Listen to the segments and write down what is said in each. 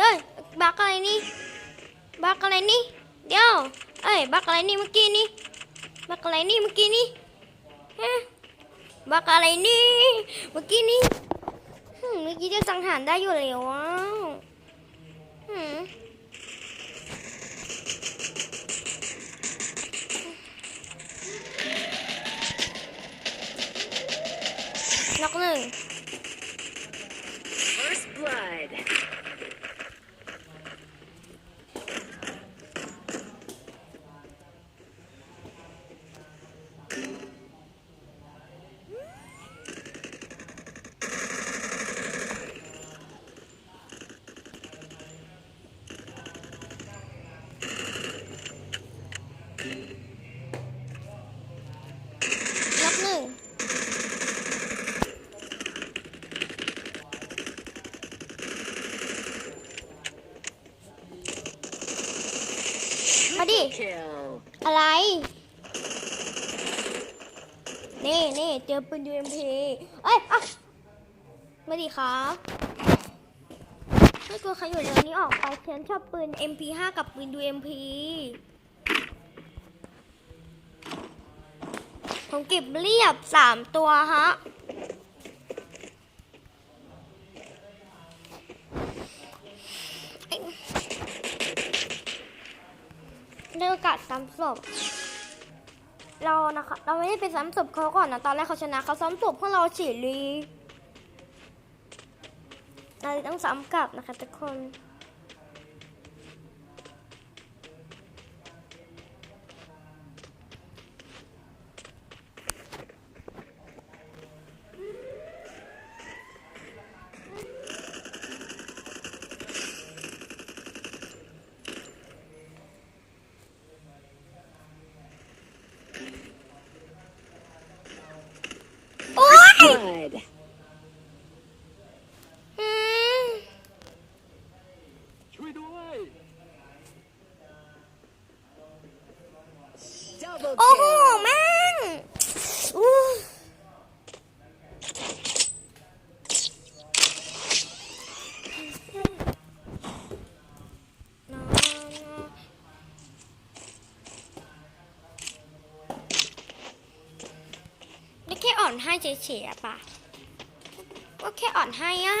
eh, bakal ini. Bakal ini. Dia eh bakal ini mungkin ini. Bakal ini mungkin ini. Eh bakal ini mungkin ini. Hmm, 嗯，เมื่อกี้จะสังหารได้อยู่แล้วว้าวอืมน็อกหนึ่ง มาดิ อะไร นี่นี่เจอปืน UMP เอ้ยอะมาดิครับไม่กลัวใครอยู่เดี๋ยวนี้ออกไปฉันชอบปืน MP5 กับปืน UMP ผมเก็บเรียบสามตัวฮะ ได้โอกาสซ้ำศพเรานะคะ เราไม่ได้ไปซ้ำศพเขาก่อนนะตอนแรกเขาชนะเขาซ้ำศพพวกเราฉีรีเราต้องซ้ำกลับนะคะทุกคน ให้เฉยๆอะป่ะก็แค่อ่อนให้อะ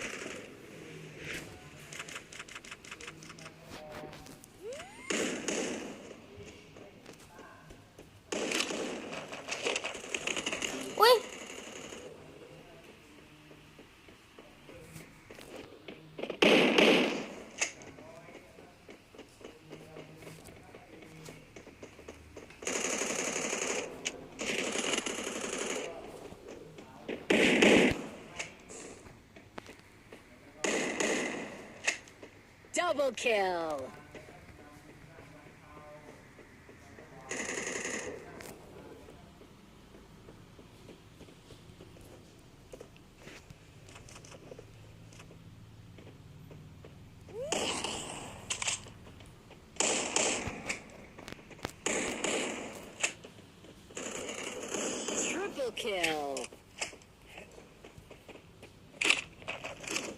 Double kill. Triple kill.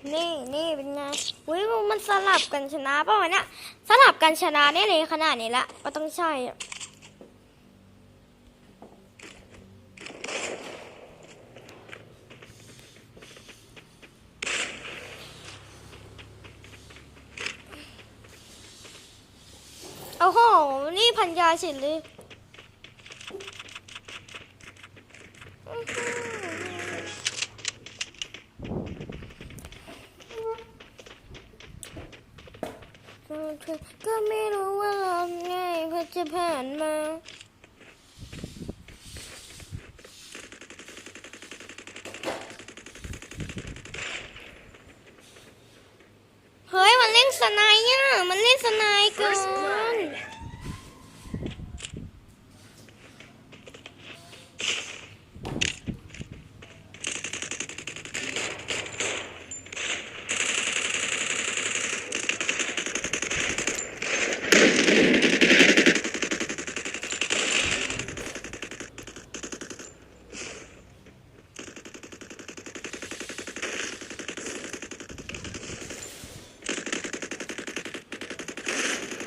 Nee, nee, nee. มันสลับกันชนะป่ะวะเนี่ยสลับกันชนะได้เลยขนาดนี้ละก็ต้องใช่โอ้โห นี่พันยาสินเลย ก็ไม่รู้ว่าเราไงเพื่อจะผ่านมาเฮ้ย มันเล่นสไนด์อะ มันเล่นสไนด์เกิ First น blood.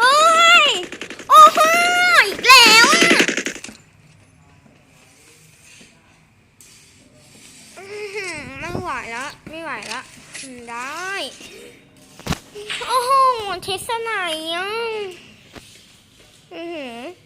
โอ้ย โอ้โหอีกแล้วอะอื้อหือไม่ไหวแล้ว ไม่ไหวแล้วได้ โอ้โหเทสไหนอะอือหือ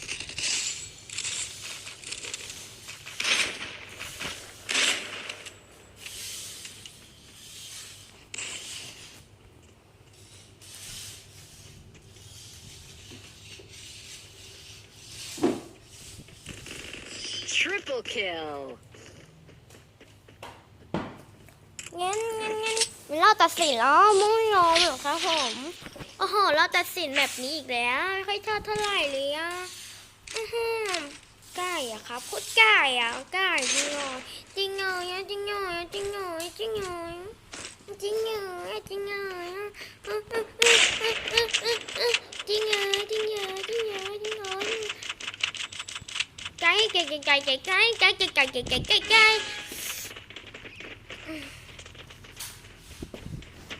Triple kill. งั้นงั้นงั้นเราตัดสินแล้วไม่ยอมเหรอครับผมโอ้โหเราตัดสินแบบนี้อีกแล้ว ไม่ค่อยชอบเท่าไหร่เลยอะอื้อหือใกล้อะครับโคตรกล้อะกล้จริงเหรอจริงเหรอจริงเหรอจริงเหรอจริงเหรอจริงเหรอจริงเหรอจริงเหรอจริงเหรอจริงเหรอจริงเหรอ ไก่ไก่ไก่ไก่ไก่ไก่ไก่ไก่ไก่ไก่ไก่ไก่ไก่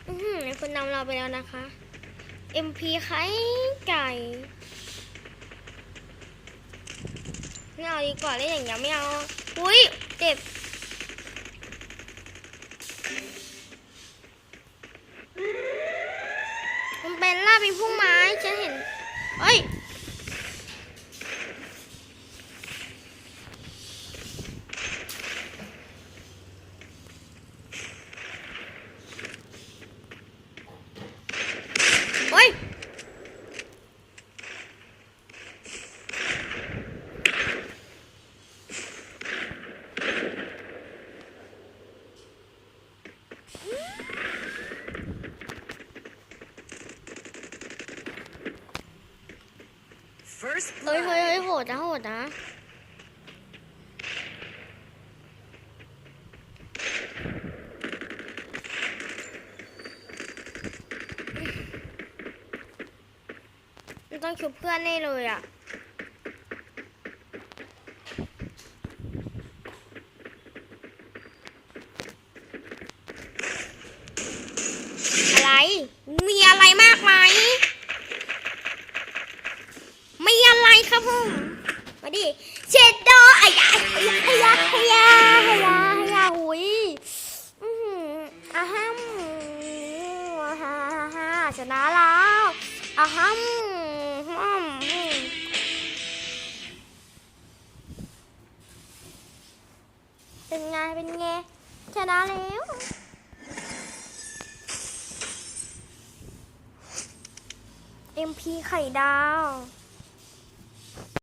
อือหือคุณนำเราไปแล้วนะคะ MP ไข่ไก่ไม่เอาดีกว่าเล่นอย่างเงี้ยไม่เอา อุ้ยเจ็บมันเป็นล่าเป็นพุ่งไม้ฉันเห็นเอ้ย เฮ้ย First เฮ้ยเฮ้ยเฮ้ยโหดนะโหดนะมันต้องชุบเพื่อนแน่เลยอะ็นไง ชนะแล้วเอ็มพีไข่ดาว